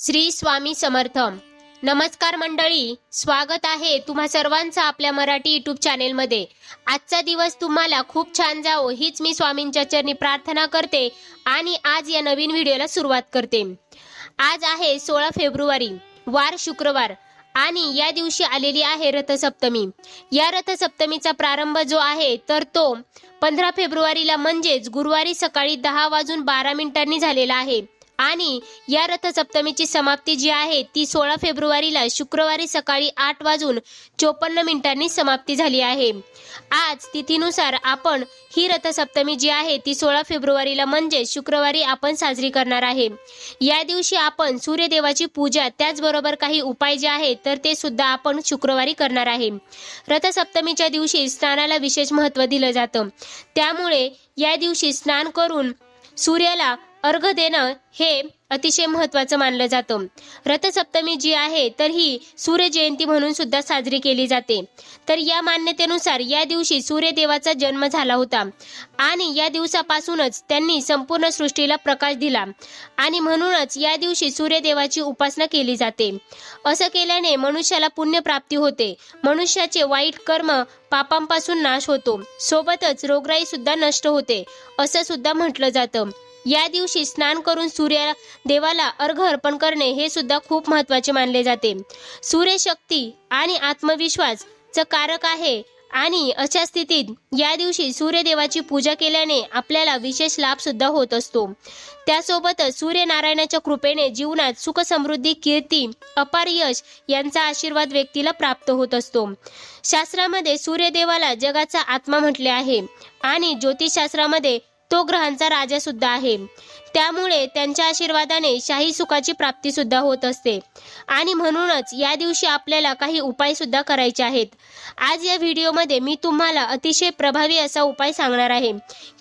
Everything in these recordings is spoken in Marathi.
श्री स्वामी समर्थ नमस्कार मंडळी स्वागत आहे तुम्हा सर्वांचं आपल्या मराठी युट्यूब चॅनेलमध्ये आजचा दिवस तुम्हाला खूप छान जावो हीच मी स्वामींच्या चरणी प्रार्थना करते आणि आज या नवीन व्हिडिओला सुरुवात करते. आज आहे सोळा फेब्रुवारी वार शुक्रवार आणि या दिवशी आलेली आहे रथसप्तमी. या रथसप्तमीचा प्रारंभ जो आहे तर तो पंधरा फेब्रुवारीला म्हणजेच गुरुवारी सकाळी दहा वाजून बारा मिनिटांनी झालेला आहे. आणि या रथसप्तमीची समाप्ती जी आहे ती सोळा फेब्रुवारीला शुक्रवारी सकाळी आठ वाजून चोपन्न मिनिटांनी समाप्ती झाली आहे. आज तिथीनुसार आपण ही रथसप्तमी जी आहे ती सोळा फेब्रुवारीला म्हणजे शुक्रवारी आपण साजरी करणार आहे. या दिवशी आपण सूर्यदेवाची पूजा त्याचबरोबर काही उपाय जे आहेत तर ते सुद्धा आपण शुक्रवारी करणार आहे. रथसप्तमीच्या दिवशी स्नानाला विशेष महत्त्व दिलं जातं. त्यामुळे या दिवशी स्नान करून सूर्याला अर्घ देणं हे अतिशय महत्त्वाचं मानलं जातं. रथसप्तमी जी आहे तर ही सूर्यजयंती म्हणून सुद्धा साजरी केली जाते. तर या मान्यतेनुसार या दिवशी सूर्यदेवाचा जन्म झाला होता. आणि या दिवसापासूनच त्यांनी संपूर्ण सृष्टीला प्रकाश दिला. आणि म्हणूनच या दिवशी सूर्यदेवाची उपासना केली जाते. असं केल्याने मनुष्याला पुण्यप्राप्ती होते. मनुष्याचे वाईट कर्म पापांपासून नाश होतो. सोबतच रोगराई सुद्धा नष्ट होते. असं सुद्धा म्हटलं जातं. या दिवशी स्नान करून सूर्या देवाला अर्घ अर्पण करणे हे सुद्धा खूप महत्त्वाचे मानले जाते. सूर्यशक्ती आणि आत्मविश्वास च कारक आहे आणि अशा स्थितीत या दिवशी सूर्यदेवाची पूजा केल्याने आपल्याला विशेष लाभ सुद्धा होत असतो. त्यासोबतच सूर्यनारायणाच्या कृपेने जीवनात सुख समृद्धी कीर्ती अपार यश यांचा आशीर्वाद व्यक्तीला प्राप्त होत असतो. शास्त्रामध्ये सूर्यदेवाला जगाचा आत्मा म्हटले आहे आणि ज्योतिषशास्त्रामध्ये तो ग्रहांचा राजा सुद्धा आहे. त्यामुळे त्यांच्या आशीर्वादाने शाही सुखाची प्राप्ती सुद्धा होत असते. आणि म्हणूनच या दिवशी आपल्याला काही उपाय सुद्धा करायचे आहेत. आज या व्हिडिओमध्ये मी तुम्हाला अतिशय प्रभावी असा उपाय सांगणार आहे.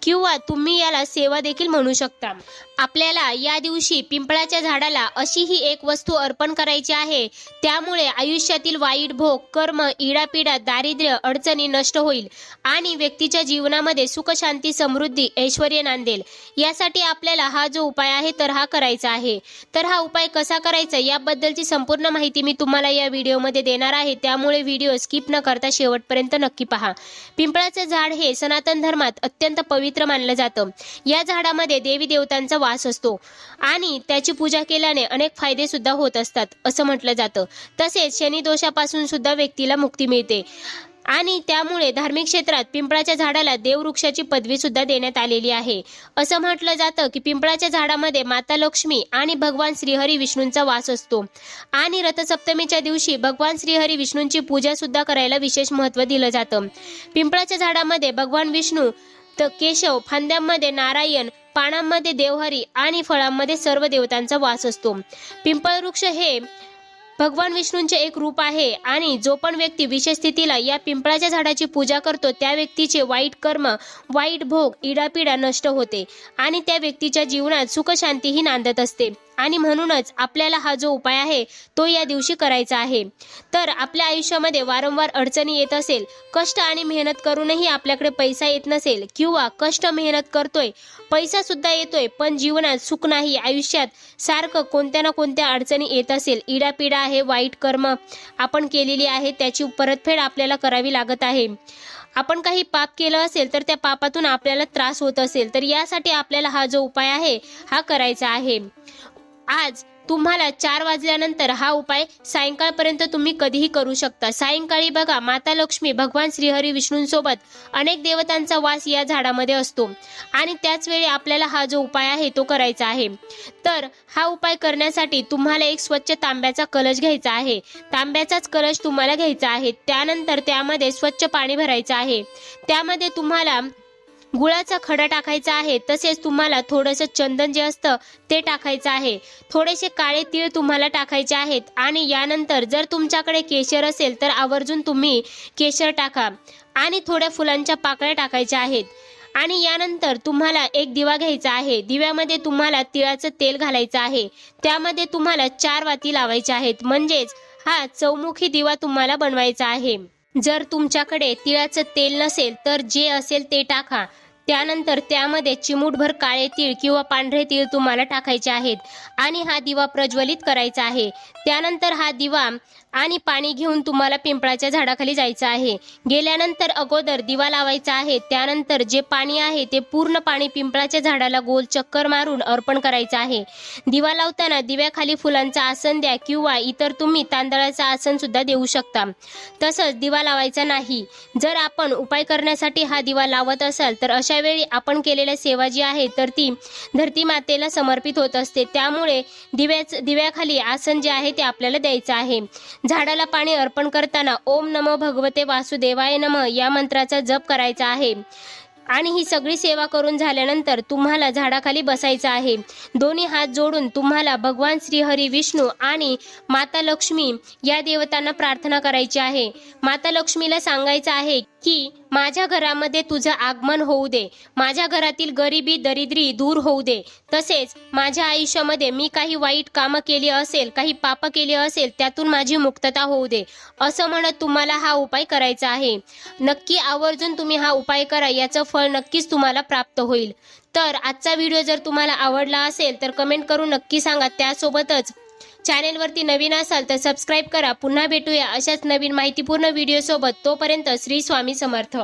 किंवा तुम्ही याला सेवा देखील म्हणू शकता. आपल्याला या दिवशी पिंपळाच्या झाडाला अशी ही एक वस्तू अर्पण करायची आहे. त्यामुळे आयुष्यातील वाईट भोग कर्म इडापिडा दारिद्र्य अडचणी नष्ट होईल. आणि व्यक्तीच्या जीवनामध्ये सुख शांती समृद्धी ऐश्वर नांदेल. यासाठी आपल्याला हा जो उपाय आहे तर हा करायचा आहे. तर हा उपाय कसा करायचा याबद्दलची संपूर्ण माहिती मी तुम्हाला या व्हिडिओमध्ये देणार आहे. त्यामुळे व्हिडिओ स्किप न करता शेवटपर्यंत नक्की पहा. पिंपळाचं झाड हे सनातन धर्मात अत्यंत पवित्र मानलं जातं. या झाडामध्ये देवी देवतांचा वास असतो आणि त्याची पूजा केल्याने अनेक फायदे सुद्धा होत असतात असं म्हटलं जातं. तसेच शनिदोषापासून सुद्धा व्यक्तीला मुक्ती मिळते. आणि त्यामुळे धार्मिक क्षेत्रात पिंपळाच्या झाडाला देववृक्षाची पदवी सुद्धा देण्यात आलेली आहे. असं म्हटलं जातं की पिंपळाच्या झाडामध्ये माता लक्ष्मी आणि भगवान श्रीहरी विष्णूंचा वास असतो. आणि रथसप्तमीच्या दिवशी भगवान श्रीहरी विष्णूंची पूजा सुद्धा करायला विशेष महत्त्व दिलं जातं. पिंपळाच्या झाडामध्ये भगवान विष्णू तर केशव फांद्यांमध्ये नारायण पानांमध्ये देवहरी आणि फळांमध्ये सर्व देवतांचा वास असतो. पिंपळ वृक्ष हे भगवान विष्णूंचे एक रूप आहे आणि जो पण व्यक्ती विशेष स्थितीला या पिंपळाच्या झाडाची पूजा करतो त्या व्यक्तीचे वाईट कर्म वाईट भोग इडापिडा नष्ट होते आणि त्या व्यक्तीच्या जीवनात सुख शांतीही नांदत असते. आणि म्हणूनच आपल्याला हा जो उपाय आहे तो या दिवशी करायचा आहे. तर आपल्या आयुष्यामध्ये वारंवार अडचणी येत असेल कष्ट आणि मेहनत करूनही आपल्याकडे पैसा येत नसेल किंवा कष्ट मेहनत करतोय पैसा सुद्धा येतोय पण जीवनात सुख नाही आयुष्यात सारखं कोणत्या ना कोणत्या अडचणी येत असेल इडापिडा आहे वाईट कर्म आपण केलेली आहे त्याची परतफेड आपल्याला करावी लागत आहे. आपण काही पाप केलं असेल तर त्या पापातून आपल्याला त्रास होत असेल. तर यासाठी आपल्याला हा जो उपाय आहे हा करायचा आहे. आज तुम्हाला चार वाजल्यानंतर हा उपाय सायंकाळपर्यंत तुम्ही कधीही करू शकता. सायंकाळी बघा माता लक्ष्मी भगवान श्रीहरी विष्णूंसोबत अनेक देवतांचा वास या झाडामध्ये असतो. आणि त्याच वेळी आपल्याला हा जो उपाय आहे तो करायचा आहे. तर हा उपाय करण्यासाठी तुम्हाला एक स्वच्छ तांब्याचा कलश घ्यायचा आहे. तांब्याचाच कलश तुम्हाला घ्यायचा आहे. त्यानंतर त्यामध्ये स्वच्छ पाणी भरायचं आहे. त्यामध्ये तुम्हाला गुळाचा खडा टाकायचा आहे तसेच तुम्हाला थोडंसं चंदन जे असतं ते टाकायचं आहे. थोडेसे काळे तीळ तुम्हाला टाकायचे आहेत आणि यानंतर जर तुमच्याकडे केशर असेल तर आवर्जून तुम्ही केशर टाका आणि थोड्या फुलांच्या पाकळ्या टाकायच्या आहेत. आणि यानंतर तुम्हाला एक दिवा घ्यायचा आहे. दिव्यामध्ये तुम्हाला तिळाचं तेल घालायचं आहे. त्यामध्ये तुम्हाला चार वाती लावायच्या आहेत. म्हणजेच हा चौमुखी दिवा तुम्हाला बनवायचा आहे. जर तुमच्याकडे तिळाचं तेल नसेल तर जे असेल ते टाका. त्यानंतर त्यामध्ये चिमूटभर काळे तीळ किंवा पांढरे तीळ तुम्हाला टाकायचे आहेत. आणि हा दिवा प्रज्वलित करायचा आहे. त्यानंतर हा दिवा आणि पाणी घेऊन तुम्हाला पिंपळाच्या झाडाखाली जायचं आहे. गेल्यानंतर अगोदर दिवा लावायचा आहे. त्यानंतर जे पाणी आहे ते पूर्ण पाणी पिंपळाच्या झाडाला गोल चक्कर मारून अर्पण करायचं आहे. दिवा लावताना दिव्याखाली फुलांचं आसन द्या किंवा इतर तुम्ही तांदळाचं आसन सुद्धा देऊ शकता. तसंच दिवा लावायचा नाही. जर आपण उपाय करण्यासाठी हा दिवा लावत असाल तर अशा वेळी आपण केलेल्या सेवा जी आहे तर ती धरती मातेला समर्पित होत असते. त्यामुळे दिव्याच दिव्याखाली आसन जे आहे ते आपल्याला द्यायचं आहे. झाडाला पाणी अर्पण करताना ओम नमो भगवते वासुदेवाय नम या मंत्राचा जप करायचा आहे. आणि ही सगळी सेवा करून झाल्यानंतर तुम्हाला झाडाखाली बसायचं आहे. दोन्ही हात जोडून तुम्हाला भगवान श्रीहरी विष्णू आणि माता लक्ष्मी या देवतांना प्रार्थना करायची आहे. माता लक्ष्मीला सांगायचं आहे की माझ्या घरामध्ये तुझं आगमन होऊ दे. माझ्या घरातील गरिबी दरिद्री दूर होऊ दे. तसेच माझ्या आयुष्यामध्ये मी काही वाईट कामं केली असेल काही पापं केली असेल त्यातून माझी मुक्तता होऊ दे. असं म्हणत तुम्हाला हा उपाय करायचा आहे. नक्की आवर्जून तुम्ही हा उपाय करा याचं फळ नक्कीच तुम्हाला प्राप्त होईल. तर आजचा व्हिडिओ जर तुम्हाला आवडला असेल तर कमेंट करून नक्की सांगा. त्यासोबतच चॅनेलवरती नवीन असाल तर सबस्क्राईब करा. पुन्हा भेटूया अशाच नवीन माहितीपूर्ण व्हिडिओसोबत तोपर्यंत श्री स्वामी समर्थ.